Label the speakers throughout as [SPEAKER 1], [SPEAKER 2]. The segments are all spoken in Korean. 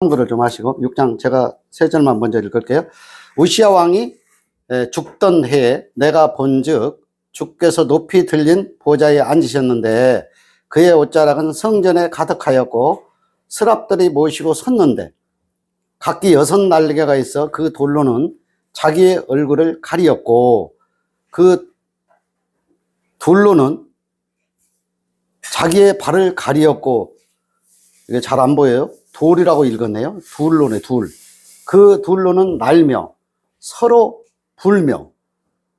[SPEAKER 1] 참고를 좀 하시고 6장 제가 세 절만 먼저 읽을게요. 우시아 왕이 에, 죽던 해에 내가 본즉 주께서 높이 들린 보좌에 앉으셨는데 그의 옷자락은 성전에 가득하였고 스랍들이 모시고 섰는데 각기 여섯 날개가 있어 그 돌로는 자기의 얼굴을 가리었고 그 둘로는 자기의 발을 가리었고 이게 잘 안 보여요? 돌이라고 읽었네요. 둘로네, 둘. 그 둘로는 날며 서로 불며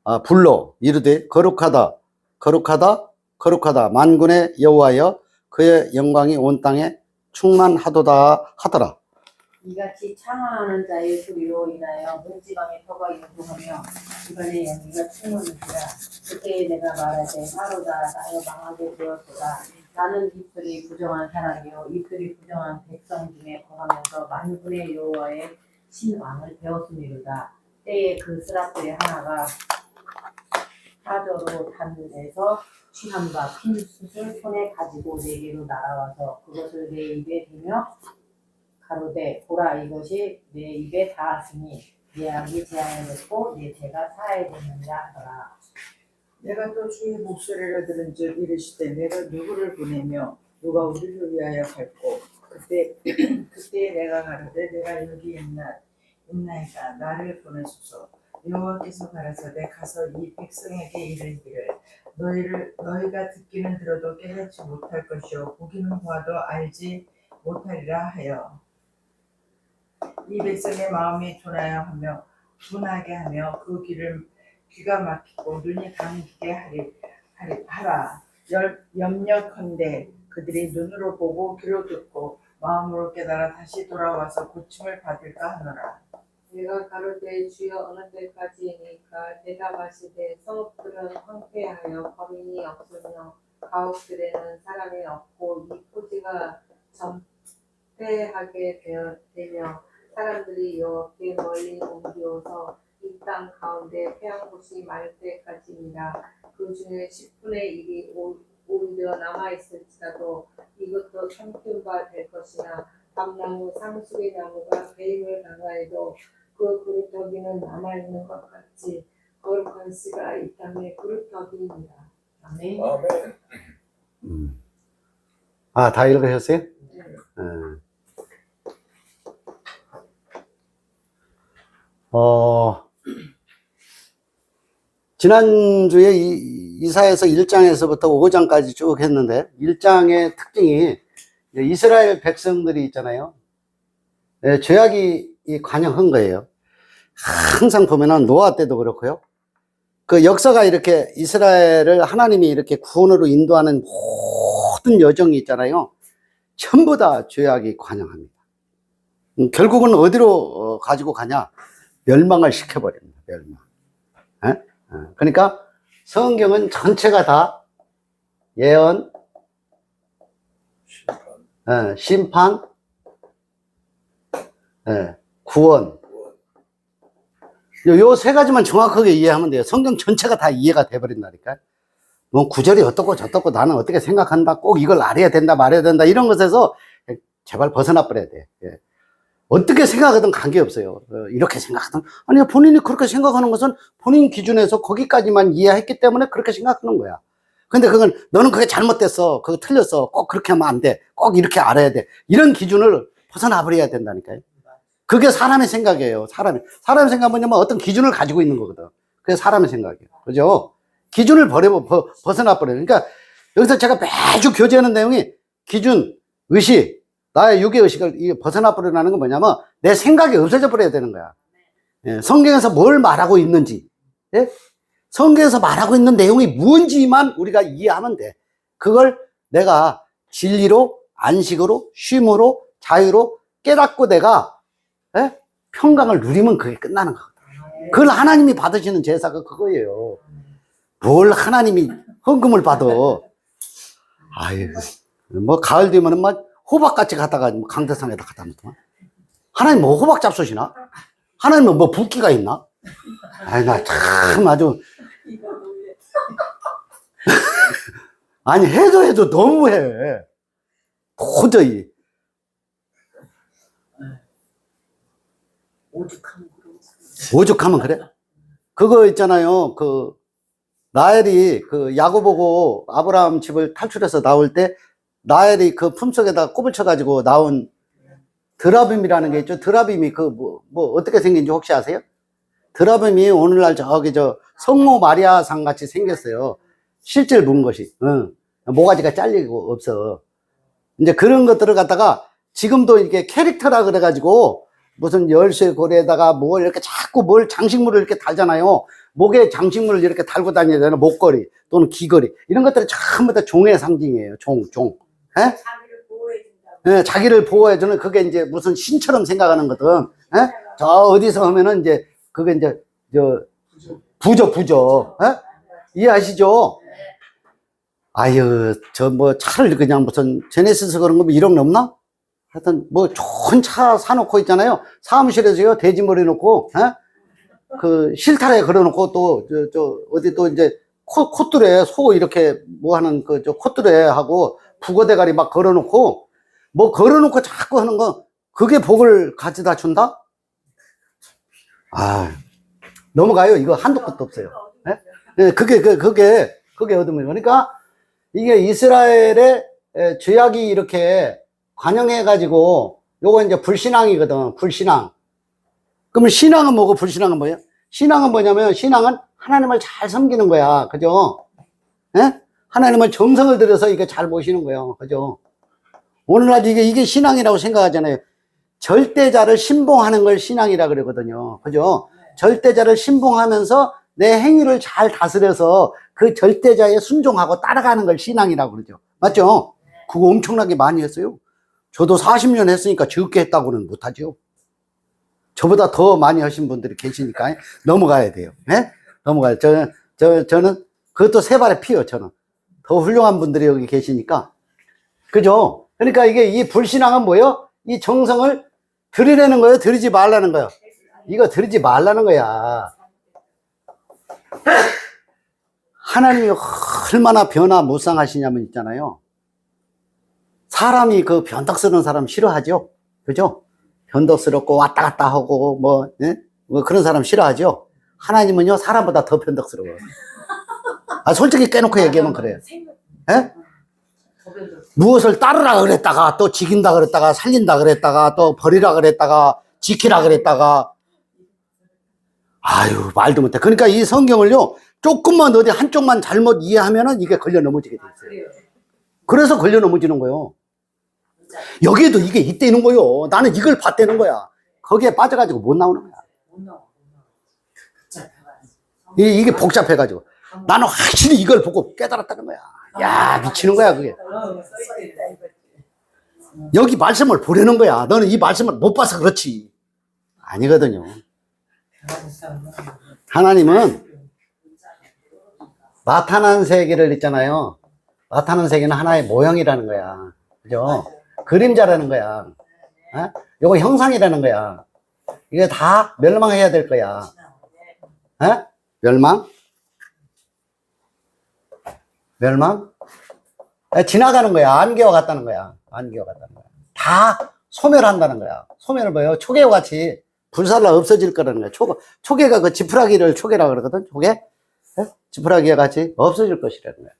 [SPEAKER 1] 아, 불러 이르되 거룩하다, 거룩하다, 거룩하다. 만군의 여호와여 그의 영광이 온 땅에 충만하도다 하더라.
[SPEAKER 2] 이같이 창화하는 자의 소리로 인하여 문지방의 터가 요동하며 집안의 연기가 충만하니라 그때 내가 말하되 하루다 나여 망하게 되었도다 나는 이들이 부정한 사람이요. 이들이 부정한 백성 중에 거하면서 만군의 여호와의 신왕을 배웠음이로다. 때에 그 스라들의 하나가 사저로 단에서 취한 바 핀 숯을 손에 가지고 내게로 날아와서 그것을 내 입에 대며 가로되 보라 이것이 내 입에 닿았으니 내 악이 재앙을 듣고 내 죄가 사해되느니라 하더라
[SPEAKER 3] 내가 또 주의 목소리를 들은즉 이르시되 내가 누구를 보내며 누가 우리를 위하여 갈고 그때 그때 내가 가로되 내가 여기 있나 있나이까 나를 보내소서. 여호와께서 가라사대 가서 이 백성에게 이르기를 너희를 너희가 듣기는 들어도 깨닫지 못할 것이요. 보기는 보아도 알지 못하리라 하여. 이 백성의 마음이 둔하여 하며 둔하게 하며 그 길을 귀가 막히고 눈이 감기게 하리, 하리 하라. 열, 염려컨대 그들이 눈으로 보고 귀로 듣고 마음으로 깨달아 다시 돌아와서 고침을 받을까 하노라.
[SPEAKER 4] 내가 가로되 주여 어느 때까지이니까? 대답하시되 성읍들은 황폐하여 거민이 없으며 가옥들에는 사람이 없고 이 토지가 전폐하게 되며 사람들이 여호와께 멀리 옮겨서 이 땅 가운데 폐한 곳이 많을 때까지니라 그 중에 10분의 1이 오히려 남아있을지라도 이것도 삼킨 바될 것이나 밤나무 상수리 나무가 배임을 당하여도 그 그루터기는 남아있는 것 같이 거룩한 씨가 이 땅의 그루터기입니다. 아멘.
[SPEAKER 5] 아멘.
[SPEAKER 1] 음. 아, 다 읽으셨어요? 예. 어, 지난주에 이, 이사에서 1장에서부터 5장까지 쭉 했는데, 1장의 특징이 이스라엘 백성들이 있잖아요. 예, 죄악이 이 관영한 거예요. 항상 보면은 노아 때도 그렇고요. 그 역사가 이렇게 이스라엘을 하나님이 이렇게 구원으로 인도하는 모든 여정이 있잖아요. 전부 다 죄악이 관영합니다. 음, 결국은 어디로 어, 가지고 가냐? 멸망을 시켜버립니다. 멸망. 예? 어, 그러니까 성경은 전체가 다 예언, 예, 심판, 예, 구원. 요 세 가지만 정확하게 이해하면 돼요. 성경 전체가 다 이해가 돼버린다니까. 뭐 구절이 어떻고 저떻고 나는 어떻게 생각한다. 꼭 이걸 알아야 된다, 말해야 된다. 이런 것에서 제발 벗어나 버려야 돼. 예. 어떻게 생각하든 관계없어요. 어, 이렇게 생각하든. 아니, 본인이 그렇게 생각하는 것은 본인 기준에서 거기까지만 이해했기 때문에 그렇게 생각하는 거야. 근데 그건 너는 그게 잘못됐어. 그거 틀렸어. 꼭 그렇게 하면 안 돼. 꼭 이렇게 알아야 돼. 이런 기준을 벗어나 버려야 된다니까요. 그게 사람의 생각이에요. 사람이. 사람의 생각은 뭐냐면 어떤 기준을 가지고 있는 거거든. 그게 사람의 생각이에요. 그죠? 기준을 버려, 벗, 벗어나 버려요. 그러니까 여기서 제가 매주 교제하는 내용이 기준, 의식, 나의 육의 의식을 이 벗어나 버리라는 건 뭐냐면 내 생각이 없어져 버려야 되는 거야. 예, 성경에서 뭘 말하고 있는지, 예? 성경에서 말하고 있는 내용이 뭔지만 우리가 이해하면 돼. 그걸 내가 진리로, 안식으로, 쉼으로, 자유로 깨닫고 내가 예? 평강을 누리면 그게 끝나는 거거든. 그걸 하나님이 받으시는 제사가 그거예요. 뭘 하나님이 헌금을 받아. 아유, 뭐 가을 되면은 막 호박같이 갖다가 뭐 강대상에다 갖다 놓더만. 하나님 뭐 호박 잡수시나? 하나님은 뭐 붓기가 있나? 아이, 나참 아주. 아니, 해도 해도 너무해. 도저히. 오죽하면 그래? 그거 있잖아요. 그 나엘이 그 야곱 보고 아브라함 집을 탈출해서 나올 때 나엘이 그 품속에다 꼽을 쳐가지고 나온 드라빔이라는 게 있죠. 드라빔이 그 뭐 뭐 어떻게 생긴지 혹시 아세요? 드라빔이 오늘날 저기 저 성모 마리아 상 같이 생겼어요. 실제로 본 것이. 응. 모가지가 잘리고 없어. 이제 그런 것들을 갖다가 지금도 이렇게 캐릭터라 그래가지고 무슨 열쇠 고리에다가 뭘 이렇게 자꾸 뭘 장식물을 이렇게 달잖아요. 목에 장식물을 이렇게 달고 되나 목걸이 또는 귀걸이 이런 것들이 전부 다 종의 상징이에요. 종, 종. 예? 예, 자기를 보호해주는 그게 이제 무슨 신처럼 생각하는 거든. 예? 저 어디서 하면은 이제 그게 이제 저 부죠, 부죠. 예? 이해하시죠? 아유, 저 뭐 차를 그냥 무슨 제네시스 그런 거뭐 이런 거 없나? 하여튼 뭐 좋은 차 사놓고 있잖아요. 사무실에서요, 돼지머리 놓고, 예? 그 실타래 걸어놓고 또, 저, 저, 어디 또 이제 코, 콧뚜레, 소 이렇게 뭐 하는 그, 저 콧뚜레 하고 북어 대가리 막 걸어놓고 뭐 걸어놓고 자꾸 하는 거 그게 복을 가져다 준다? 아, 넘어가요. 이거 한도 끝도 없어요. 예? 예, 그게, 그, 그게, 그게 얻으면. 그러니까 이게 이스라엘의 에, 죄악이 이렇게 관영해 가지고 요거 이제 불신앙이거든. 불신앙. 그러면 신앙은 뭐고 불신앙은 뭐예요? 신앙은 뭐냐면 신앙은 하나님을 잘 섬기는 거야. 그죠? 예? 하나님은 정성을 들여서 이게 잘 보시는 거예요. 그죠? 오늘날 이게, 이게 신앙이라고 생각하잖아요. 절대자를 신봉하는 걸 신앙이라 그러거든요. 그죠? 절대자를 신봉하면서 내 행위를 잘 다스려서 그 절대자에 순종하고 따라가는 걸 신앙이라고 그러죠. 맞죠? 그거 엄청나게 많이 했어요. 저도 40년 했으니까 적게 했다고는 못하죠. 저보다 더 많이 하신 분들이 계시니까 넘어가야 돼요. 네? 넘어가요. 저, 저, 저는 그것도 세 발에 피요, 저는. 더 훌륭한 분들이 여기 계시니까. 그죠? 그러니까 이게 이 불신앙은 뭐예요? 이 정성을 들이려는 거예요? 들이지 말라는 거예요? 이거 들이지 말라는 거야. 하나님이 얼마나 변화 무쌍하시냐면 있잖아요. 사람이 그 변덕스러운 사람 싫어하죠? 그죠? 변덕스럽고 왔다 갔다 하고 뭐, 예? 뭐 그런 사람 싫어하죠? 하나님은요, 사람보다 더 변덕스러워요. 아, 솔직히 깨놓고 얘기하면 그래요. 예? 무엇을 따르라 그랬다가 또 지킨다 그랬다가 살린다 그랬다가 또 버리라 그랬다가 지키라 그랬다가. 아유 말도 못해. 그러니까 이 성경을요 조금만 어디 한쪽만 잘못 이해하면은 이게 걸려 넘어지게 돼 있어요. 그래서 걸려 넘어지는 거예요. 여기에도 이게 있다는 거요. 나는 이걸 봤다는 거야. 거기에 빠져가지고 못 나오는 거야. 이, 이게 복잡해가지고 나는 확실히 이걸 보고 깨달았다는 거야 야 미치는 거야 그게 여기 말씀을 보려는 거야. 너는 이 말씀을 못 봐서 그렇지. 아니거든요. 하나님은 나타난 세계를 있잖아요. 나타난 세계는 하나의 모형이라는 거야. 그죠? 그림자라는 거야. 어? 요거 형상이라는 거야. 이게 다 멸망해야 될 거야. 어? 멸망? 멸망? 에, 지나가는 거야. 안개와 같다는 거야. 안개와 같다는 거야. 다 소멸한다는 거야. 소멸을 뭐예요? 초계와 같이 불살라 없어질 거라는 거야. 초, 초계가 그 지푸라기를 초계라 그러거든. 초계? 에? 지푸라기와 같이 없어질 것이라는 거야.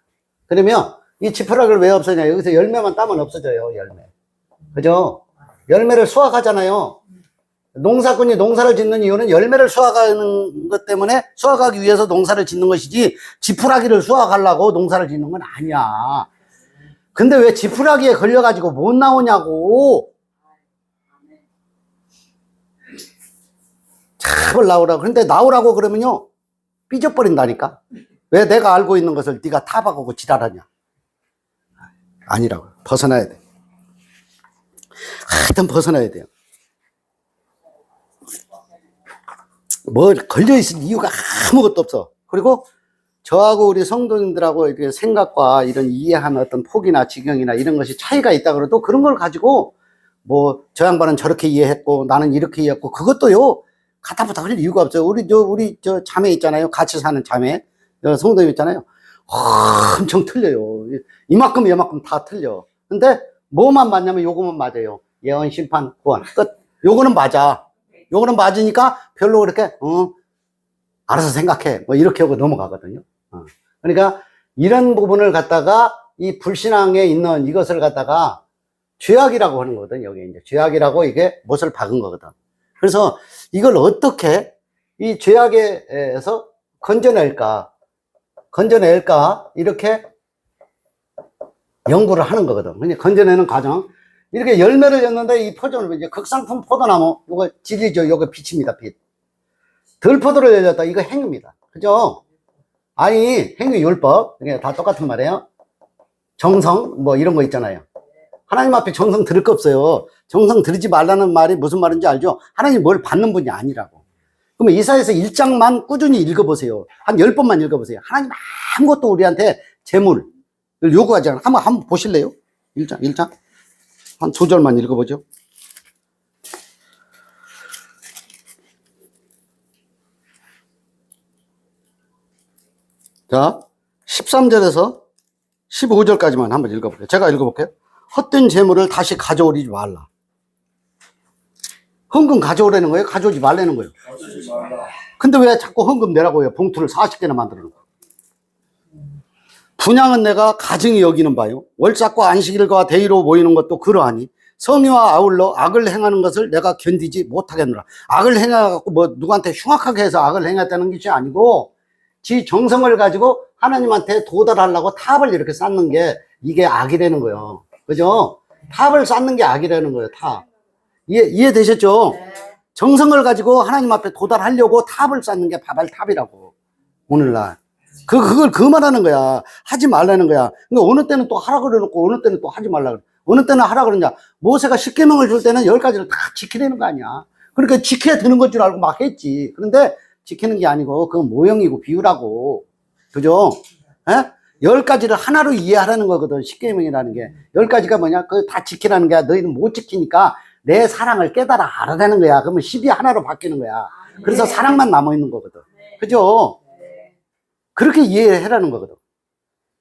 [SPEAKER 1] 그러면 이 지푸라기를 왜 없어지냐? 여기서 열매만 따면 없어져요. 열매. 그죠? 열매를 수확하잖아요. 농사꾼이 농사를 짓는 이유는 열매를 수확하는 것 때문에 수확하기 위해서 농사를 짓는 것이지 지푸라기를 수확하려고 농사를 짓는 건 아니야. 근데 왜 지푸라기에 걸려가지고 못 나오냐고. 잡을 나오라고. 근데 나오라고 그러면요. 삐져버린다니까. 왜 내가 알고 있는 것을 네가 타박하고 지랄하냐. 아니라고. 벗어나야 돼. 하여튼 벗어나야 돼요. 뭐 걸려 있을 이유가 아무것도 없어. 그리고 저하고 우리 성도님들하고 이렇게 생각과 이런 이해하는 어떤 폭이나 지경이나 이런 것이 차이가 있다 그래도 그런 걸 가지고 뭐 저 양반은 저렇게 이해했고 나는 이렇게 이해했고 그것도요 가타부타 그럴 이유가 없어요. 우리 저 우리 저 자매 있잖아요. 같이 사는 자매 어, 성도님 있잖아요. 엄청 틀려요. 이만큼 이만큼 다 틀려. 근데 뭐만 맞냐면 요거만 맞아요. 예언, 심판, 구원 끝. 요거는 맞아. 요거는 맞으니까 별로 그렇게, 어, 알아서 생각해. 뭐 이렇게 하고 넘어가거든요. 어. 그러니까 이런 부분을 갖다가 이 불신앙에 있는 이것을 갖다가 죄악이라고 하는 거거든. 여기 이제 죄악이라고 이게 못을 박은 거거든. 그래서 이걸 어떻게 이 죄악에서 건져낼까, 건져낼까, 이렇게 연구를 하는 거거든. 근데 건져내는 과정. 이렇게 열매를 였는데 이 포도는 이제 극상품 포도나무, 요거 질이죠. 요거 빛입니다. 빛. 덜포도를 열렸다. 이거 행위입니다. 그죠? 아니, 행위 율법. 이게 다 똑같은 말이에요. 정성, 뭐 이런 거 있잖아요. 하나님 앞에 정성 들을 거 없어요. 정성 들이지 말라는 말이 무슨 말인지 알죠? 하나님 뭘 받는 분이 아니라고. 그러면 이사에서 1장만 꾸준히 읽어보세요. 한 10번만 읽어보세요. 하나님 아무것도 우리한테 재물을 요구하지 않아. 한번, 한번 보실래요? 1장, 1장? 한 두 절만 읽어보죠. 자, 13절에서 15절까지만 한번 읽어볼게요. 제가 읽어볼게요. 헛된 재물을 다시 가져오지 말라. 헌금 가져오라는 거예요? 가져오지 말라는 거예요? 근데 왜 자꾸 헌금 내라고 해요? 봉투를 40개나 만들어 놓고. 분양은 내가 가증히 여기는 바요. 월삭과 안식일과 대의로 모이는 것도 그러하니 성의와 아울러 악을 행하는 것을 내가 견디지 못하겠노라. 악을 행해갖고 뭐 누구한테 흉악하게 해서 악을 행했다는 것이 아니고 지 정성을 가지고 하나님한테 도달하려고 탑을 이렇게 쌓는 게 이게 악이라는 거예요. 그죠? 탑을 쌓는 게 악이라는 거예요, 탑. 이해, 이해되셨죠? 정성을 가지고 하나님 앞에 도달하려고 탑을 쌓는 게 바발탑이라고. 오늘날. 그, 그걸 그 말하는 거야. 하지 말라는 거야. 그러니까 어느 때는 또 하라 그래놓고 어느 때는 또 하지 말라 그래. 어느 때는 하라 그러냐. 모세가 10개명을 줄 때는 10가지를 다 지키려는 거 아니야. 그러니까 지켜야 되는 것 줄 알고 막 했지. 그런데 지키는 게 아니고 그건 모형이고 비유라고. 그죠? 예? 열 가지를 하나로 이해하라는 거거든. 십계명이라는 게. 열 가지가 뭐냐? 그거 다 지키라는 거야. 너희는 못 지키니까 내 사랑을 깨달아 알아내는 거야. 그러면 십이 하나로 바뀌는 거야. 그래서 사랑만 남아 있는 거거든. 그죠? 그렇게 이해해라는 거거든.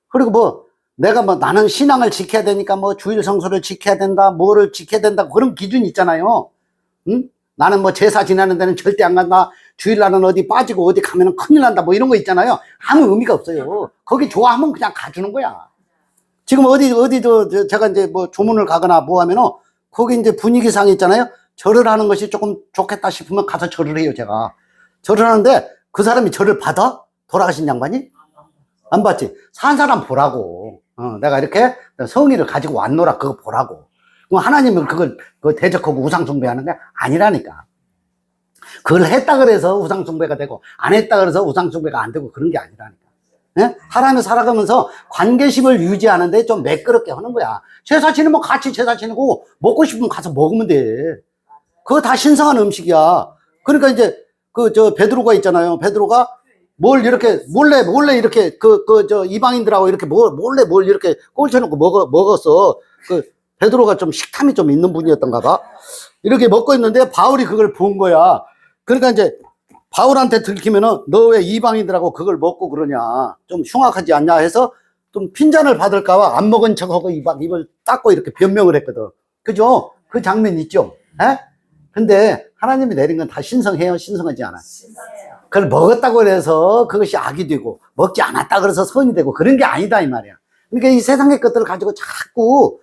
[SPEAKER 1] 그리고 뭐 내가 뭐 나는 신앙을 지켜야 되니까 뭐 주일 성소를 지켜야 된다, 뭐를 지켜야 된다 그런 기준이 있잖아요. 응? 나는 뭐 제사 지나는 데는 절대 안 간다. 주일 날은 어디 빠지고 어디 가면은 큰일 난다. 뭐 이런 거 있잖아요. 아무 의미가 없어요. 거기 좋아하면 그냥 가주는 거야. 지금 어디 어디도 저- 제가 이제 뭐 조문을 가거나 뭐 하면은 거기 이제 분위기상 있잖아요. 절을 하는 것이 조금 좋겠다 싶으면 가서 절을 해요, 제가. 절을 하는데 그 사람이 절을 받아? 돌아가신 양반이? 안 받지. 산 사람 보라고. 어, 내가 이렇게 성의를 가지고 왔노라 그거 보라고. 그럼 하나님은 그걸 그 대적하고 우상 숭배하는 게 아니라니까. 그걸 했다 그래서 우상 숭배가 되고 안 했다 그래서 우상 숭배가 안 되고 그런 게 아니라니까. 예? 사람이 살아가면서 관계심을 유지하는데 좀 매끄럽게 하는 거야. 제사 지내면 같이 제사 지내고 먹고 싶으면 가서 먹으면 돼. 그거 다 신성한 음식이야. 그러니까 이제 그 저 베드로가 있잖아요. 베드로가 뭘 이렇게 몰래 몰래 이렇게 그 그 저 이방인들하고 이렇게 뭘 몰래 뭘 이렇게 꼴쳐놓고 먹어 먹었어. 그 베드로가 좀 식탐이 좀 있는 분이었던가 봐. 이렇게 먹고 있는데 바울이 그걸 본 거야. 그러니까 이제 바울한테 들키면은 너 왜 이방인들하고 그걸 먹고 그러냐. 좀 흉악하지 않냐 해서 좀 핀잔을 받을까봐 안 먹은 척하고 입, 입을 닦고 이렇게 변명을 했거든. 그죠? 그 장면 있죠? 에? 근데 하나님이 내린 건 다 신성해요? 신성하지 않아? 그걸 먹었다고 해서 그것이 악이 되고 먹지 않았다 그래서 선이 되고 그런 게 아니다 이 말이야. 그러니까 이 세상의 것들을 가지고 자꾸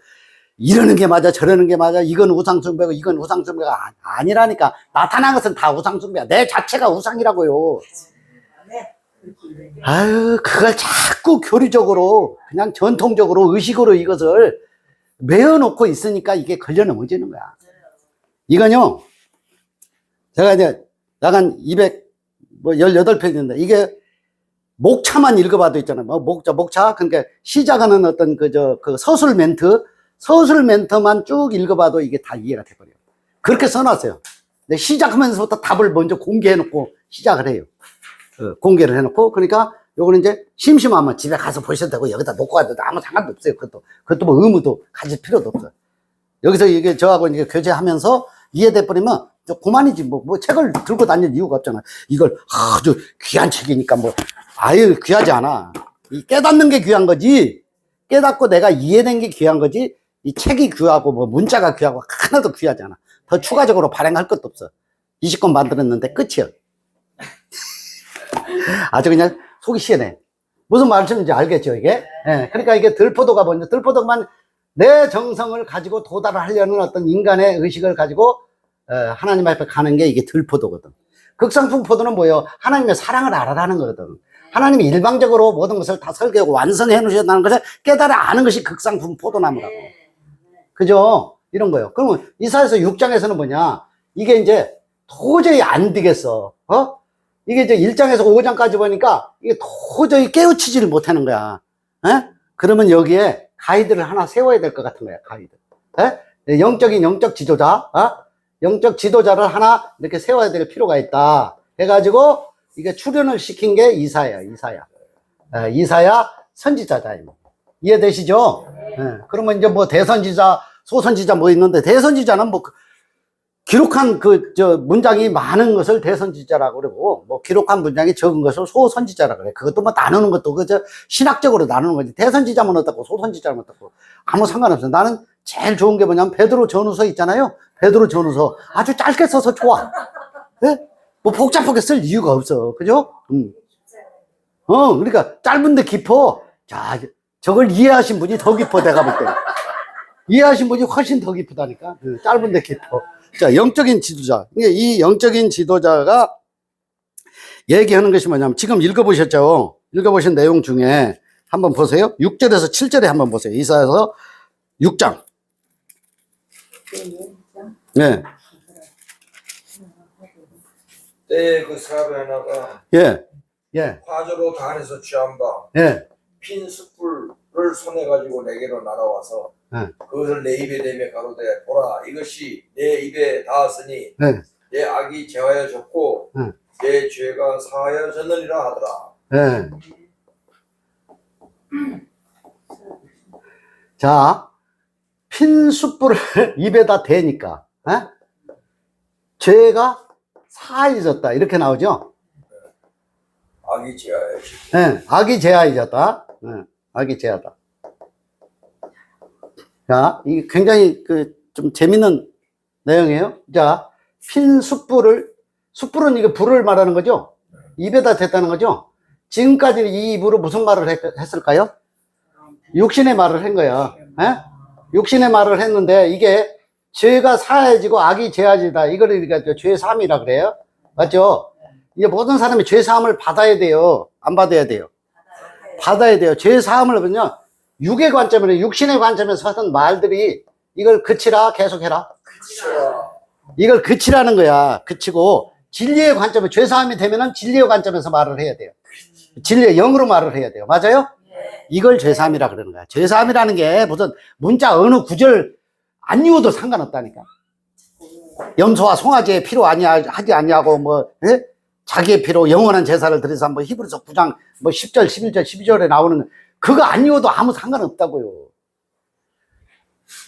[SPEAKER 1] 이러는 게 맞아 저러는 게 맞아 이건 우상숭배고 이건 우상숭배가 아- 아니라니까. 나타난 것은 다 우상숭배야. 내 자체가 우상이라고요. 아유 그걸 자꾸 교리적으로 그냥 전통적으로 의식으로 이것을 메어놓고 있으니까 이게 걸려 넘어지는 거야? 이건요 제가 이제 약간 200, 뭐 18페이지인데 이게 목차만 읽어봐도 있잖아요. 뭐 목차, 목차. 그러니까 시작하는 어떤 그, 저, 그 서술 멘트, 서술 멘트만 쭉 읽어봐도 이게 다 이해가 돼버려요. 그렇게 써놨어요. 근데 시작하면서부터 답을 먼저 공개해놓고 시작을 해요. 어, 공개를 해놓고. 그러니까 요거는 이제 심심하면 집에 가서 보셔도 되고 여기다 놓고 가도 아무 상관도 없어요. 그것도, 그것도 뭐 의무도 가질 필요도 없어요. 여기서 이게 저하고 이제 교제하면서 이해돼 버리면 저 그만이지 뭐, 뭐 책을 들고 다닐 이유가 없잖아. 이걸 아주 귀한 책이니까 뭐 아유 귀하지 않아. 이 깨닫는 게 귀한 거지. 깨닫고 내가 이해된 게 귀한 거지. 이 책이 귀하고 뭐 문자가 귀하고 하나도 귀하지 않아. 더 추가적으로 발행할 것도 없어. 20권 만들었는데 끝이야. 아주 그냥 속이 시원해. 무슨 말씀인지 알겠죠, 이게? 예, 그러니까 이게 들포도가 뭐냐, 들포도만 내 정성을 가지고 도달을 하려는 어떤 인간의 의식을 가지고 어, 하나님 앞에 가는 게 이게 들포도거든. 극상품 포도는 뭐예요? 하나님의 사랑을 알아라는 거거든. 하나님이 일방적으로 모든 것을 다 설계하고 완성해 놓으셨다는 것을 깨달아 아는 것이 극상품 포도나무라고. 그죠? 이런 거요. 그러면 이사에서 6장에서는 뭐냐? 이게 이제 도저히 안 되겠어. 어? 이게 이제 1장에서 5장까지 보니까 이게 도저히 깨우치지를 못하는 거야. 에? 그러면 여기에 가이드를 하나 세워야 될 것 같은 거야, 가이드. 에? 영적인 영적 지도자, 어? 영적 지도자를 하나 이렇게 세워야 될 필요가 있다. 해가지고 이게 출연을 시킨 게 이사야, 이사야. 에, 이사야 선지자다. 이거. 이해되시죠? 예, 그러면 이제 뭐 대선지자, 소선지자 뭐 있는데 대선지자는 뭐 그- 기록한 그 저 문장이 많은 것을 대선지자라고 그러고 뭐 기록한 문장이 적은 것을 소선지자라고 그래. 그것도 뭐 나누는 것도 그저 신학적으로 나누는 거지. 대선지자면 어떻고 소선지자면 어떻고 아무 상관없어. 나는 제일 좋은 게 뭐냐면 베드로 전후서 있잖아요. 베드로 전후서 아주 짧게 써서 좋아. 예? 뭐 복잡하게 쓸 이유가 없어. 그죠? 음. 어, 그러니까 짧은데 깊어. 자, 저걸 이해하신 분이 더 깊어, 내가 볼 때. 이해하신 분이 훨씬 더 깊다니까. 그 짧은데 깊어. 자, 영적인 지도자. 이 영적인 지도자가 얘기하는 것이 뭐냐면, 지금 읽어보셨죠? 읽어보신 내용 중에 한번 보세요. 6절에서 7절에 한번 보세요. 이사에서 6장. 예,
[SPEAKER 5] 때에 그 사람의 하나가
[SPEAKER 1] 예, 예,
[SPEAKER 5] 화저로 단에서 취한 바
[SPEAKER 1] 예.
[SPEAKER 5] 핀 숯불을 손에 가지고 내게로 날아와서
[SPEAKER 1] 네.
[SPEAKER 5] 그것을 내 입에 대며 가로되 보라 이것이 내 입에 닿았으니
[SPEAKER 1] 네.
[SPEAKER 5] 내 악이 제하여졌고
[SPEAKER 1] 네.
[SPEAKER 5] 내 죄가 사하여졌느니라 하더라
[SPEAKER 1] 예. 자, 핀 숯불을 입에다 대니까, 에? 죄가 사해졌다. 이렇게 나오죠?
[SPEAKER 5] 악이 제하여졌
[SPEAKER 1] 예, 악이 제하해졌다. 예, 악이 제하다. 자, 이게 굉장히 그 좀 재밌는 내용이에요. 자, 핀 숯불을, 숯불은 이게 불을 말하는 거죠? 입에다 댔다는 거죠? 지금까지 이 입으로 무슨 말을 했, 했을까요? 육신의 말을 한 거야. 예? 육신의 말을 했는데 이게 죄가 사해지고 악이 제하지다. 이거를 우리가 죄 사함이라 그래요. 맞죠? 이게 모든 사람이 죄 사함을 받아야 돼요. 안 받아야 돼요. 받아야 돼요. 죄 사함을 보면요. 육의 관점으로 육신의 관점에서 하던 말들이 이걸 그치라 계속해라.
[SPEAKER 5] 그치라
[SPEAKER 1] 이걸 그치라는 거야. 그치고 진리의 관점에 죄 사함이 되면은 진리의 관점에서 말을 해야 돼요. 진리의 영으로 말을 해야 돼요. 맞아요? 이걸 죄 사함이라 그러는 거야. 죄 사함이라는 게 무슨 문자 어느 구절 안 이어도 상관없다니까. 염소와 송아지의 피로 아니야 하지 아니하고 뭐 예? 자기의 피로 영원한 제사를 드려서 한번 히브리서 9장 뭐 10절, 11절, 12절에 나오는 그거 안 이어도 아무 상관없다고요.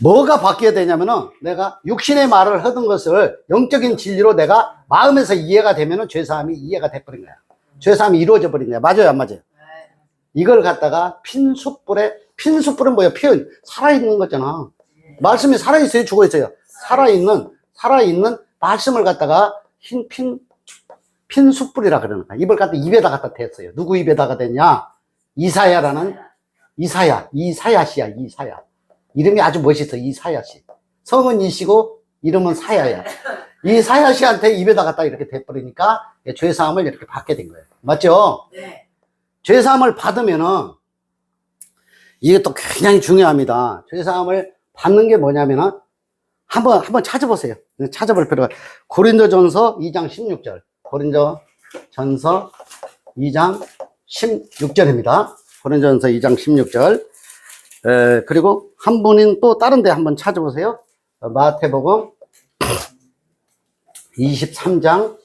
[SPEAKER 1] 뭐가 바뀌어야 되냐면은 내가 육신의 말을 하던 것을 영적인 진리로 내가 마음에서 이해가 되면은 죄사함이 이해가 돼버린 거야. 죄사함이 이루어져 버린 거야. 맞아요, 안 맞아요? 이걸 갖다가 핀 숯불에 핀 숯불은 뭐야? 표현 살아있는 거잖아. 말씀이 살아있어요, 죽어있어요. 살아있는 살아있는 말씀을 갖다가 흰 핀, 핀 숯불이라 그러는 거야. 입을 갖다 입에다 갖다 댔어요. 누구 입에다가 댔냐? 이사야라는 이사야, 이사야 씨야, 이사야. 이름이 아주 멋있어, 이사야 씨. 성은 이씨고 이름은 사야야. 이 사야 씨한테 입에다 갖다 이렇게 대버리니까 죄사함을 이렇게 받게 된 거예요. 맞죠?
[SPEAKER 2] 네.
[SPEAKER 1] 죄사함을 받으면은 이게 또 굉장히 중요합니다. 죄사함을 받는 게 뭐냐면은 한번 한번 찾아보세요. 찾아볼 필요가 고린도전서 2장 16절. 고린도전서 2장 16절입니다. 고린도전서 2장 16절. 에, 그리고 한 분인 또 다른 데 한번 찾아보세요. 어, 마태복음 23장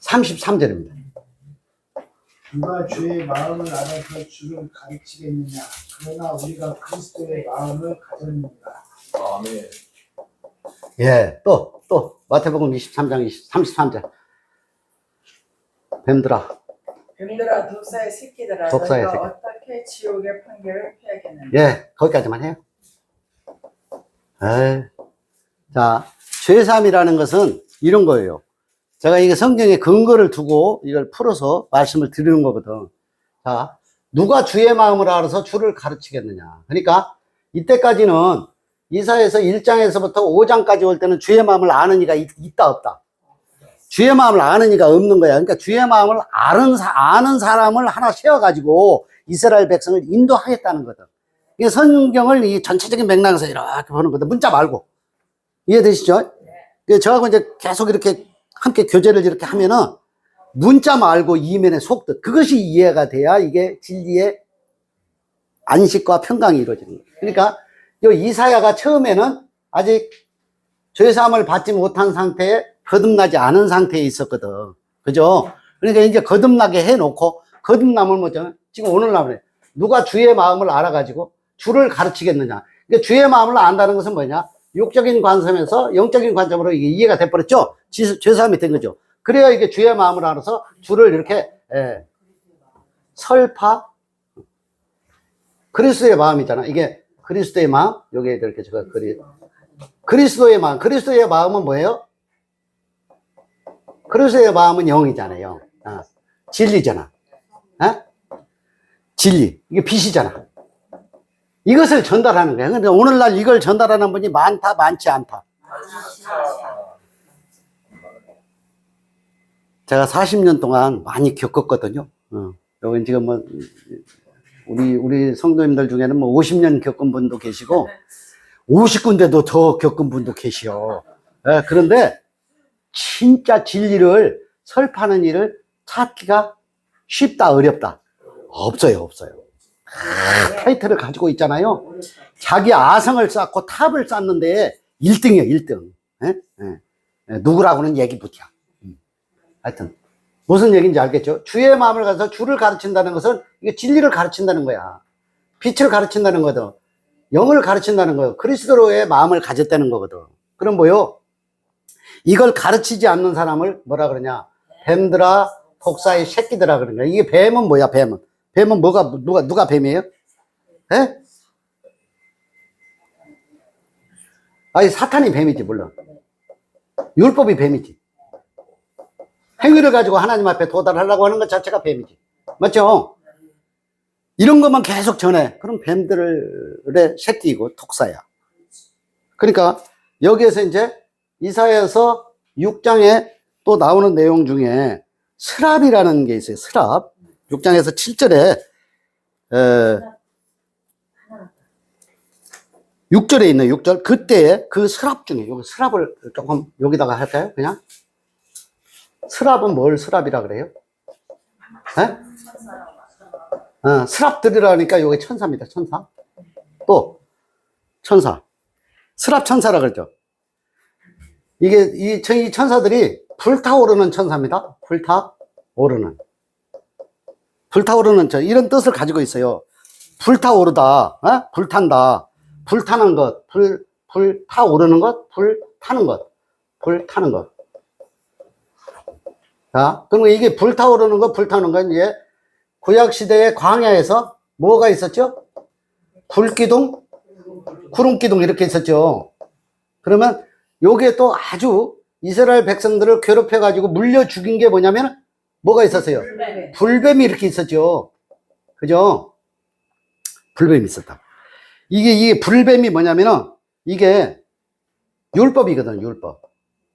[SPEAKER 1] 33절입니다.
[SPEAKER 6] 누가 주의 마음을 알아서 주를 가르치겠느냐 그러나 우리가 그리스도의 마음을 가졌느니라
[SPEAKER 5] 아멘
[SPEAKER 1] 예, 또, 또, 마태복음 23장 20, 33절. 뱀들아,
[SPEAKER 3] 뱀들아 독사의 새끼들아
[SPEAKER 1] 독사의
[SPEAKER 3] 너희가
[SPEAKER 1] 새끼.
[SPEAKER 3] 어떻게 지옥의 판결을 피하겠느냐
[SPEAKER 1] 예, 거기까지만 해요. 에이, 자, 죄삼이라는 것은 이런 거예요. 제가 이게 성경에 근거를 두고 이걸 풀어서 말씀을 드리는 거거든. 자, 누가 주의 마음을 알아서 주를 가르치겠느냐. 그러니까 이때까지는 이사에서 1장에서부터 5장까지 올 때는 주의 마음을 아는 이가 있, 다 없다. 주의 마음을 아는 이가 없는 거야. 그러니까 주의 마음을 아는, 사- 아는 사람을 하나 세워가지고 이스라엘 백성을 인도하겠다는 거든. 이게 성경을 이 전체적인 맥락에서 이렇게 보는 거든. 문자 말고. 이해되시죠? 그 저하고 이제 계속 이렇게 함께 교제를 이렇게 하면은 문자 말고 이면의 속뜻. 그것이 이해가 돼야 이게 진리의 안식과 평강이 이루어지는 거예요. 그러니까 요 이사야가 처음에는 아직 죄 사함을 받지 못한 상태에 거듭나지 않은 상태에 있었거든. 그죠? 그러니까 이제 거듭나게 해놓고 거듭남을 뭐죠? 지금 오늘날 그래. 누가 주의 마음을 알아가지고 주를 가르치겠느냐. 그러니까 주의 마음을 안다는 것은 뭐냐? 육적인 관점에서 영적인 관점으로 이게 이해가 돼버렸죠? 지- 죄사함이 된 거죠. 그래야 이게 주의 마음을 알아서 주를 이렇게, 예, 설파, 그리스도의 마음이잖아. 이게 그리스도의 마음, 여기에 이렇게 제가 그리, 그리스도의 마음. 그리스도의 마음은 뭐예요? 그리스도의 마음은 영이잖아요. 어, 진리잖아. 어? 진리. 이게 빛이잖아. 이것을 전달하는 거야. 근데 오늘날 이걸 전달하는 분이 많다, 많지 않다. 제가 40년 동안 많이 겪었거든요. 어. 여기 지금 뭐, 우리, 우리 성도님들 중에는 뭐 50년 겪은 분도 계시고, 50군데도 더 겪은 분도 계시오. 예, 그런데 진짜 진리를 설파하는 일을 찾기가 쉽다, 어렵다. 없어요, 없어요. 아, 타이틀을 가지고 있잖아요. 자기 아성을 쌓고 탑을 쌓는데 1등이에요, 1등. 예? 예. 예, 누구라고는 얘기 못해. 음. 하여튼, 무슨 얘기인지 알겠죠? 주의 마음을 가서 주를 가르친다는 것은 이게 진리를 가르친다는 거야. 빛을 가르친다는 거거든. 영을 가르친다는 거예요. 그리스도로의 마음을 가졌다는 거거든. 그럼 뭐요? 이걸 가르치지 않는 사람을 뭐라 그러냐? 뱀들아, 독사의 새끼들아 거야. 이게 뱀은 뭐야, 뱀은? 뱀은 뭐가, 누가, 누가 뱀이에요? 예? 아니, 사탄이 뱀이지, 물론. 율법이 뱀이지. 행위를 가지고 하나님 앞에 도달하려고 하는 것 자체가 뱀이지. 맞죠? 이런 것만 계속 전해. 그럼 뱀들의 새끼이고 독사야. 그러니까 여기에서 이제 이사야서 6장에 또 나오는 내용 중에 스랍이라는 게 있어요. 스랍. 6장에서 7절에 에, 6절에 있는 6절 그때 그 스랍 중에 여기 스랍을 조금 여기다가 할까요? 그냥 스랍은 뭘 스랍이라 그래요? 에? 어, 스랍들이라니까 이게 천사입니다. 천사. 또 천사. 스랍 천사라 그러죠. 이게 이, 천- 이 천사들이 불타오르는 천사입니다. 불타오르는. 불타오르는 천 이런 뜻을 가지고 있어요. 불타오르다, 어? 불탄다, 불타는 것, 불 불타오르는 것, 불타는 것, 불타는 것. 자, 그러면 이게 불타오르는 것, 불타는 건 이제 구약 시대의 광야에서 뭐가 있었죠? 불기둥, 구름기둥 이렇게 있었죠. 그러면 요게 또 아주 이스라엘 백성들을 괴롭혀 가지고 물려 죽인 게 뭐냐면 뭐가 있었어요? 불뱀이 이렇게 있었죠. 그죠? 불뱀이 있었다. 이게 이게 불뱀이 뭐냐면은 이게 율법이거든, 율법.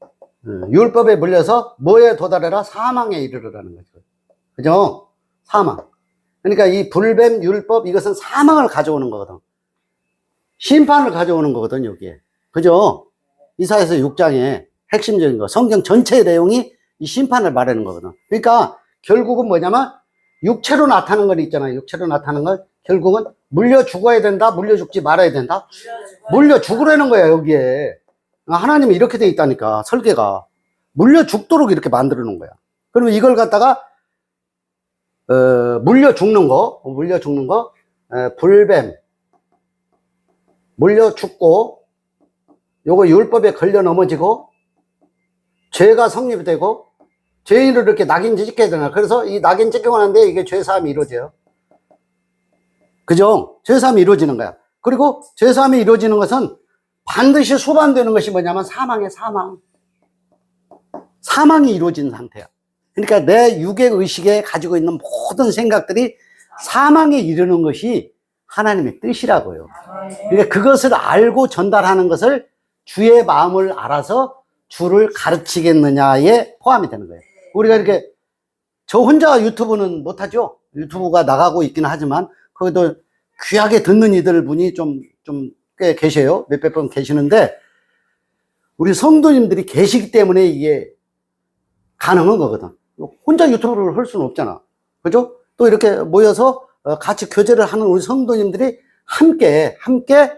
[SPEAKER 1] 어, 율법에 물려서 뭐에 도달해라? 사망에 이르르라는 거죠. 그죠? 사망. 그러니까 이 불뱀 율법 이것은 사망을 가져오는 거거든. 심판을 가져오는 거거든, 여기에. 그죠? 이사에서 6장에 핵심적인 거, 성경 전체의 내용이 이 심판을 말하는 거거든. 그러니까 결국은 뭐냐면 육체로 나타나는 건 있잖아요. 육체로 나타나는 건 결국은 물려 죽어야 된다, 물려 죽지 말아야 된다. 물려 죽으라는 거야, 여기에. 하나님이 이렇게 돼 있다니까, 설계가. 물려 죽도록 이렇게 만들어 놓은 거야. 그러면 이걸 갖다가 어, 물려 죽는 거, 물려 죽는 거, 에, 불뱀, 물려 죽고, 요거 율법에 걸려 넘어지고, 죄가 성립이 되고, 죄인을 이렇게 낙인 찍게 되나. 그래서 이 낙인 찍히고 나는데 이게 죄사함이 이루어져요. 그죠? 죄사함이 이루어지는 거야. 그리고 죄사함이 이루어지는 것은 반드시 수반되는 것이 뭐냐면 사망의 사망. 사망이 이루어진 상태야. 그러니까 내 육의 의식에 가지고 있는 모든 생각들이 사망에 이르는 것이 하나님의 뜻이라고요. 그러니까 그것을 알고 전달하는 것을 주의 마음을 알아서 주를 가르치겠느냐에 포함이 되는 거예요. 우리가 이렇게 저 혼자 유튜브는 못하죠. 유튜브가 나가고 있긴 하지만 거기도 귀하게 듣는 이들 분이 좀 좀 꽤 계셔요. 몇백 분 계시는데 우리 성도님들이 계시기 때문에 이게 가능한 거거든. 혼자 유튜브를 할 수는 없잖아. 그죠? 또 이렇게 모여서 어, 같이 교제를 하는 우리 성도님들이 함께, 함께,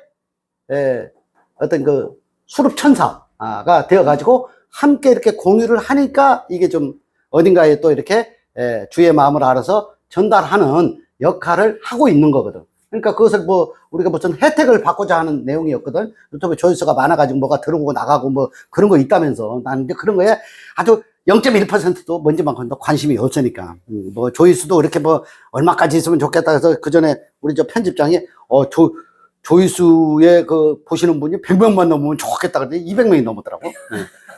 [SPEAKER 1] 에, 어떤 그 수룹 천사가 되어 가지고 함께 이렇게 공유를 하니까 이게 좀 어딘가에 또 이렇게 에, 주의 마음을 알아서 전달하는 역할을 하고 있는 거거든. 그러니까 그것을 뭐 우리가 무슨 혜택을 받고자 하는 내용이었거든. 유튜브 조회수가 많아가지고 뭐가 들어오고 나가고 뭐 그런 거 있다면서 나는 그런 거에 아주 0.1%도 먼지만큼도 관심이 없으니까 음, 뭐 조회수도 이렇게 뭐 얼마까지 있으면 좋겠다 해서 그 전에 우리 저 편집장이 어 조 조회수에 그 보시는 분이 100명만 넘으면 좋겠다 그랬더니 200명이 넘었더라고. 예.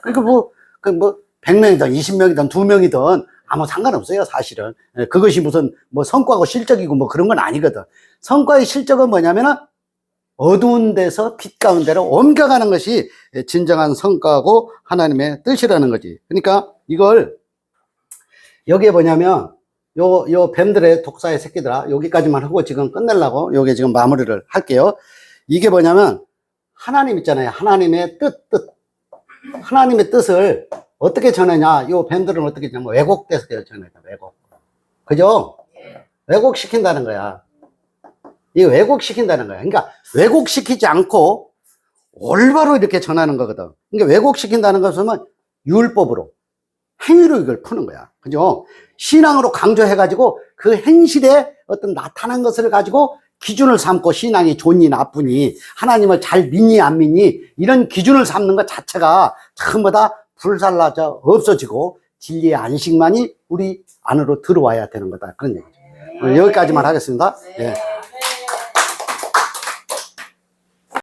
[SPEAKER 1] 그러니까 뭐 그 뭐 100명이든 20명이든 2명이든 아무 상관없어요, 사실은. 예, 그것이 무슨 뭐 성과고 실적이고 뭐 그런 건 아니거든. 성과의 실적은 뭐냐면은 어두운 데서 빛 가운데로 옮겨가는 것이 진정한 성과고 하나님의 뜻이라는 거지. 그러니까 이걸 여기에 뭐냐면 요, 요 뱀들의 독사의 새끼들아 여기까지만 하고 지금 끝내려고 요게 지금 마무리를 할게요. 이게 뭐냐면 하나님 있잖아요. 하나님의 뜻, 뜻. 하나님의 뜻을 어떻게 전하냐. 요 뱀들은 어떻게 전하냐. 왜곡돼서 전하냐. 왜곡. 그죠? 왜곡시킨다는 거야. 이 왜곡시킨다는 거야. 그러니까 왜곡시키지 않고 올바로 이렇게 전하는 거거든. 그러니까 왜곡시킨다는 것은 율법으로 행위로 이걸 푸는 거야. 그죠? 신앙으로 강조해가지고 그 행실에 어떤 나타난 것을 가지고 기준을 삼고 신앙이 좋니 나쁘니 하나님을 잘 믿니 안 믿니 이런 기준을 삼는 것 자체가 전부 다 불살라져 없어지고 진리의 안식만이 우리 안으로 들어와야 되는 거다. 그런 얘기죠. 오늘 여기까지만 하겠습니다. 예.